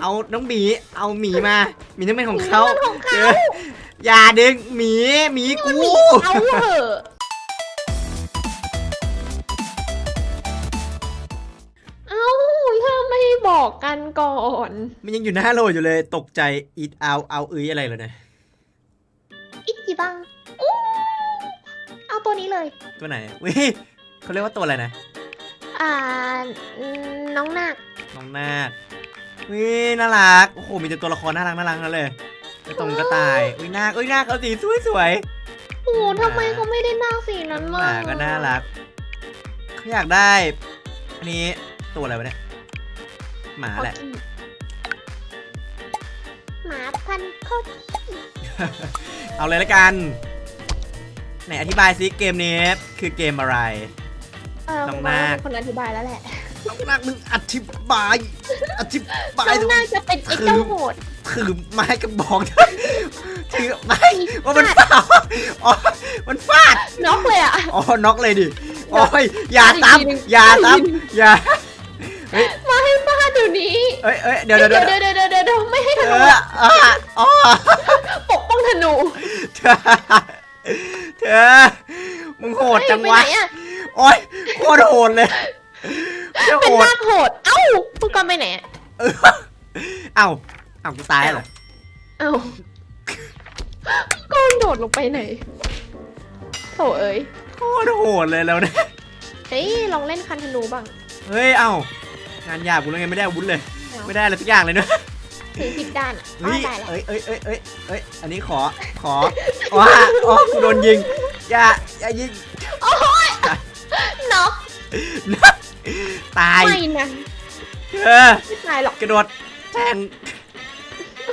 เอาน้องหมี เอาหมีมาหมีต้องเป็นของเขามันของเขาเอออย่าดึงหมีหมีกู เอาเหอะเอ้าถ้าไม่บอกกันก่อน มันยังอยู่หน้าโหลอยู่เลยตกใจอีทเอาเอาเอ้ยอะไรเลยนะอิจิบังอู้เอาตัวนี้เลย ตัวไหนเว้ยเขาเรียกว่าตัวอะไรนะอ่าอืมน้องนาคน้องนาค เฮ้ยน่ารัก โอ้โห มีแต่ตัวละครน่ารักน่ารักนั่นเลยกระตรงกระต่ายอุ้ยนาคเอ้ยนาคเอาสีสวยสวยโอ้โหทำไมเขาไม่ได้นาคสีนั้นๆหมามาก็น่ารักเขาอยากได้ อันนี้ตัวอะไรวะเนี่ย หมาแหละ หมาพันธุ์เขาเอาเลยละกัน ไหนอธิบายซิเกมนี้คือเกมอะไรเออน้องผมว่านาคคนอธิบายแล้วแหละ น้องนาคมึงอธิบาย อธิบายน้องนาคจะเป็นไอ้เจ้าโหดถือไม้กระบอกถือไม้ว่ามันฟาดอ๋อมันฟาดน็อกเลยอะอ๋อน็อกเลยดิโอ้ยอย่าอีกทีหนึ่งซ้ำอย่าอีกทีหนึ่งซ้ำอย่ามาให้บ้านเดี๋ยวนี้เอ้ยเอ้ยเดี๋ยวเดี๋ยวเดี๋เดี๋ยยววเดี๋ยวเดี๋ยวเดี๋ยวไม่ให้ธเอนูออะอ๋อปกป้องธนูเธอเธอมึงโหดจังวะเฮ้ยไปไหนอะโอ้ยโคตรโหดเลยโคตร เป็นโหดนาคโหด เอ้าพูดกันไปไหนอะเออเอ้าเอ้ากูตายเหรอเอ้าก้อนโดดลงไปไหนโถเอ้ยโคตรโหดเลยแล้วเนี่ยเฮ้ยลองเล่นคันธนูบ้างเฮ้ยเอ้างานหยาบกูเลยไงไม่ได้อาวุธเลย ไม่ได้อะไรสักอย่างเลยเนอะถือผิดด้านอะเฮ้ยตายแล้วเอ้ยเอ้ยเอ้ยเอ้ยเอ้ยอันนี้ขอขอว้าอ๋อกูโดนยิงอย่าอย่ายิงน็อก ตายไม่นะเออไม่ตายหรอกกระโดดแทง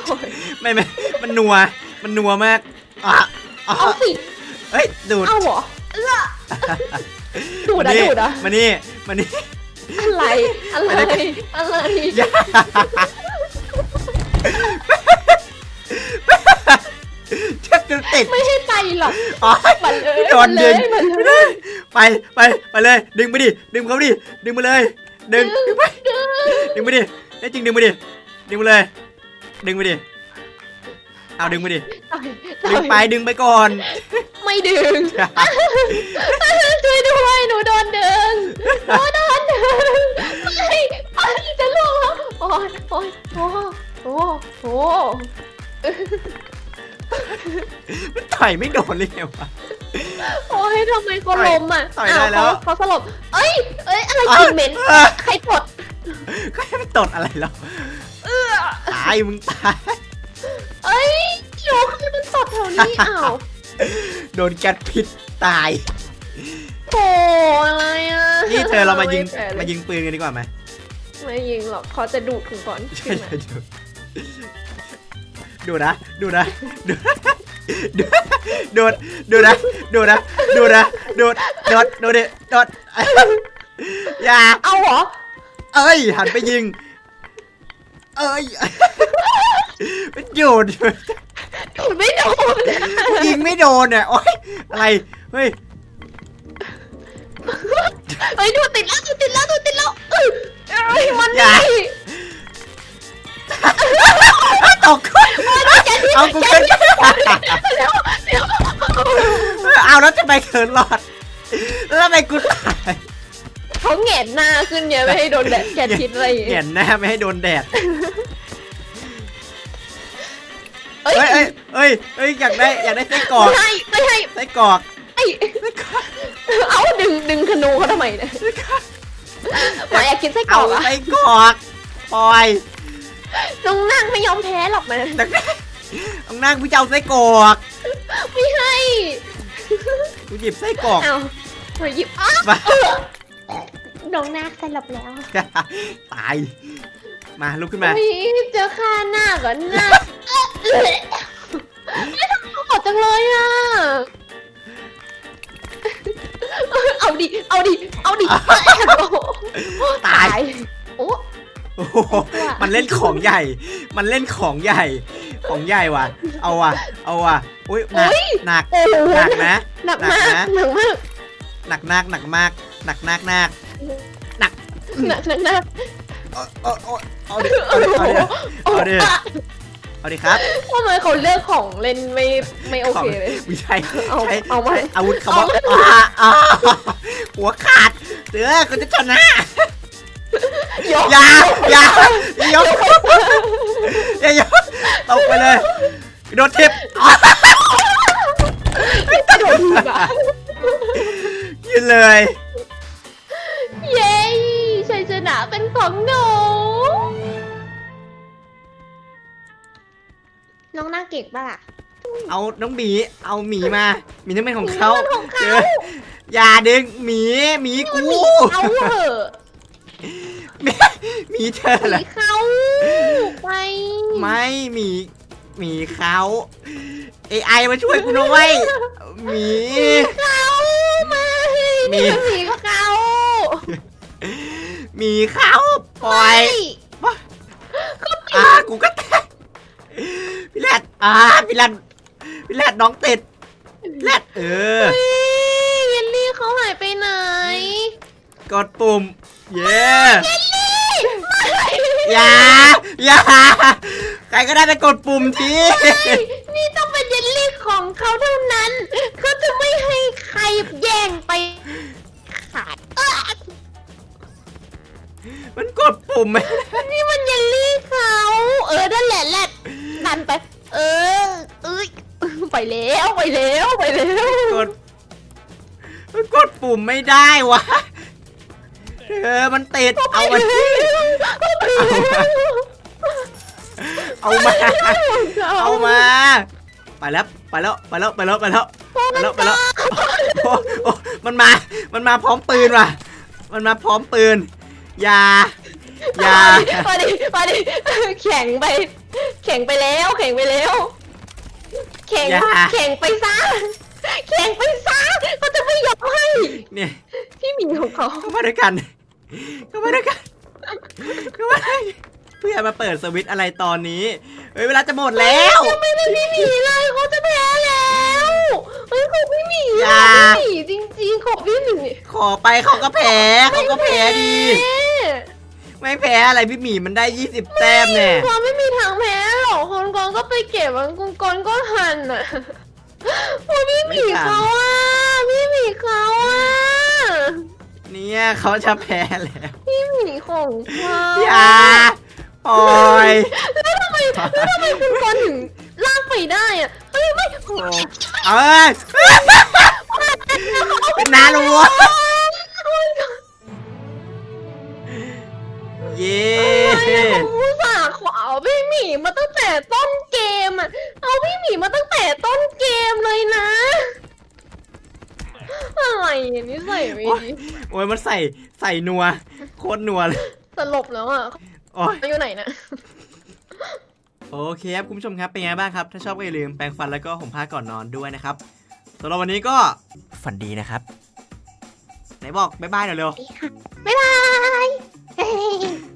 โอ้ยไม่ไม่มันนัว มันนัวมากอะอะเอาสิเฮ้ยดูดเอาเหรอเอื้อดูดมาอะนี่ดูดอะมานี่มานี่ อะไรอะไรอะไรอย่าชักจะติดไม่ให้ไปหรอกอ๋อมาเลยโดนดึงมาไม่เลได้ย ไปไปไปเลย ดึงไปดิดึงเขาดิดึงมาเลย ดึงดึงไปดึงไปดิได้จริงดึงไปดิดึงไปเลย ดึงไปดิเอาดึงไปดิดึงไปดึงไปก่อน ไม่ดึง ช่วยด้วยหนูโดนดึงหนูโดนดึงไม่ไอ้จะล่วงแล้วโอ้ยโอ้ยโอ้โอ้โอ้มันต่อยไม่โดนเลยไงวะโอ้ ยทำไมเขาล้มอะต่อยได้อ้าวแล้วเขาเขาสลบ เอ้ย เอ้ย อะไรอ้าวกลิ่นเหม็นเออใครตดก็ให้มันตดอะไรแล้วตายมึงตาย เอ้ยหนูใครมันตดแถวนี้ อ้าวโดนแก๊สพิษตาย โอ้อะไรอะนี่เธอเรามายิงไแปลกเลมายิงปืนกันดีกว่าไหมไม่ยิงหรอกเขาจะดูดถึงก่อนใช่ขึ้นมาใช่ดูดูนะ ดูนะ ดูดูดูดูนะดูนะดูนะดูดดูดดูดิดูดอย่าเอาเหรอ เอ้ย หันไปยิง เอ้ยมันหยุดดูดไม่โดนยิงไม่โดนเนี่ยโอ๊ยอะไรเฮ้ยเฮ้ยดูดติดแล้วดูดติดแล้วดูดติดแล้ว เอากูขึ้นเดี๋ยวเดี๋ยวเอาแล้วจะไปเขินรอด แล้วทำไมกูตายเขาแหงนหน้าขึ้นไงไม่ให้โดนแดดแกดพิษอะไรอย่างเห็เงี้ยนหน้าไม่ให้โดนแดด เอ้ยเฮ้ยเฮ้ยเฮ้ยเฮ้ยอยากได้อยากได้ไส้กรอกไม่ให้ไม่ให้ไส้กรอกไอ้เอาดึงดึงขนูเขาทำไมเนี่ยหมาอยากกินไส้กรเอาอกอะไส้กรอกปล่อย น้องนั่งไม่ยอมแพ้หรอกนะนัก ต้องนั่งกูจะเอาไส้กรอกไม่ให้กูหยิบไส้กรอกเอามาหยิบอ้าวมาน้องนาคสลบแล้วตาย มาลุกขึ้นมาอุ้ยเจอค่าหน้าก่อนหน้าไม่ทำเขาหดจังเลยอะ เอาดิ เอาดิ เอาดิตาย โอ้โอ้โหมันเล่นของใหญ่ มันเล่นของใหญ่ ของใหญ่ว่ะ เอาว่ะ เอาว่ะ อุ้ยหนัก หนัก โอ้โหหนักนะ หนักมากหนักนะ หนักมากหนักมากหนักมาก หนักมากหนักหนักหนักหนักเอาเอาเอาเอาดิเอาดิเอาดิเอาดิเอาดิครับทำไมเขาเลือกของเล่นไม่ไม่โอเคเลย ไม่ใช่เอาใช้เอามา ใช้อาวุธเขาบอกเอามาอ่าอ่าหัวขาดเสือกูจะชนะยกอย่าอย่าอย่ายก อย่ายกตกไปเลยโดนทิปอะกระโดดถีบอะยืนเลย เย้ชัยชนะเป็นของหนูน้องน่าเก่งป่ะล่ะ เอาน้องหมี เอาหมีมาหมีนั่นเป็นของเขาหมีมันของเขาเจออย่าดึงหมีหมีกูหมีเขาเหอะ หมีเธอเหรอหมีเขาไปไม่หมีหมีเขาเอไอมาช่วยกูหน่อยหมี เขาไม่หมี นี่มันหมีเขาหมีเขาปล่อยไม่อ่ากูก็แตกพี่แรดอ่าพี่แรดพี่แรดน้องติดพี่แรดเออเฮ้ยเยลลี่เขาหายไปไหน กดปุ่ม เย้เยลลี่ไม่ อย่าอย่าใครก็ได้ไปกดปุ่มทีนี่ต้องเป็นเยลลี่ของเขาเท่านั้น เขาจะไม่ให้ใครแย่งไปขาดเอ้อมันกดปุ่มไม่นี่มันเยลลี่เขา เออนั่นแหละแหละดันไป เออเอ้ยไปแล้วไปแล้วไปแล้วกดมันกดปุ่มไม่ได้วะเออมันติดเอามาที่ เอามา เอามา ไปแล้ว ไปแล้ว ไปแล้ว ไปแล้ว ไปแล้ว ไปแล้ว ไปแล้วโอ้โอ้มันมา มันมาพร้อมปืนว่ะ มันมาพร้อมปืน อย่า อย่ามาดิมาดิแข่งไป แข่งไปแล้ว แข่งไปแล้ว แข่งอย่า แข่งไปซะ แข่งไปซะเขาจะไม่ยอมให้เนี่ย พี่หมีของเขาเข้ามาด้วยกัน เข้ามาด้วยกัน เข้ามาด้วยกันเพื่อมาเปิดสวิตช์อะไรตอนนี้ เฮ้ยเวลาจะหมดแล้วยังไม่ได้พี่หมีเลยเขาจะแพ้แล้วเฮ้ยของพี่หมีอย่าพี่หมีจริงๆของพี่หมีขอไปเขาก็แพ้เขาก็แพ้ดีแพ้ไม่แพ้อะไรพี่หมีมันได้ 20 แต้มแน่ความไม่มีทางแพ้หรอกคนกองก็ไปเก็บมันคนกองก็หันอะโอ้พี่หมีเขาอะพี่หมีเขาอะ เนี่ยเขาจะแพ้แล้วพี่หมีของเขาอย่าปล่อยแล้วทำไมแล้วทำไมคุณกรณ์ถึงลากไปได้อะเฮ้ยไม่โอ้เอ้ยเป็นนาลัวเย้ผมอุตส่าห์ขวเอาพี่หมีมาตั้งแต่ต้นเกมอะเอาพี่หมีมาตั้งแต่ต้นเกมเลยนะ อะไรอะนี่ใส่ไม่โอ้ยดีโอ้ยมันใส่ใส่นัวโคตรนัวเลยสลบแล้วอะโอ้ยเขาอยู่ไหนนะโอเคครับคุณผู้ชมครับเป็นไงบ้างครับ ถ้าชอบก็อย่าลืมแปรงฟันแล้วก็ห่มผ้าก่อนนอนด้วยนะครับสำหรับวันนี้ก็ฝันดีนะครับ ไหนบอกบ๊ายบายหน่อยเร็ว บ๊ายบาย